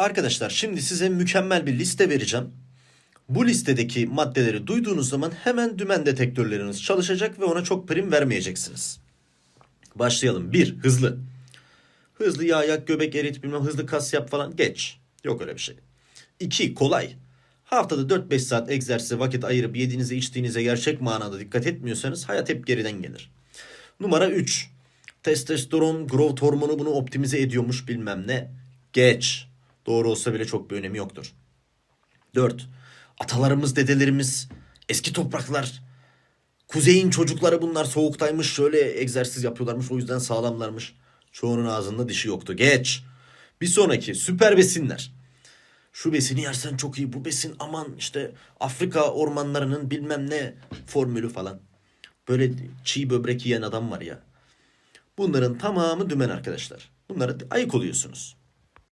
Arkadaşlar şimdi size mükemmel bir liste vereceğim. Bu listedeki maddeleri duyduğunuz zaman hemen dümen detektörleriniz çalışacak ve ona çok prim vermeyeceksiniz. Başlayalım. 1. Hızlı. Hızlı yağ yak, göbek erit, bilmem hızlı kas yap falan geç. Yok öyle bir şey. 2. Kolay. Haftada 4-5 saat egzersize vakit ayırıp yediğinize içtiğinize gerçek manada dikkat etmiyorsanız hayat hep geriden gelir. Numara 3. Testosteron, growth hormonu bunu optimize ediyormuş bilmem ne. Geç. Doğru olsa bile çok bir önemi yoktur. 4. Atalarımız, dedelerimiz, eski topraklar, kuzeyin çocukları bunlar soğuktaymış, şöyle egzersiz yapıyorlarmış, o yüzden sağlamlarmış. Çoğunun ağzında dişi yoktu. Geç. Bir sonraki süper besinler. Şu besini yersen çok iyi, bu besin aman işte Afrika ormanlarının bilmem ne formülü falan. Böyle çiğ böbrek yiyen adam var ya. Bunların tamamı dümen arkadaşlar. Bunlara ayık oluyorsunuz.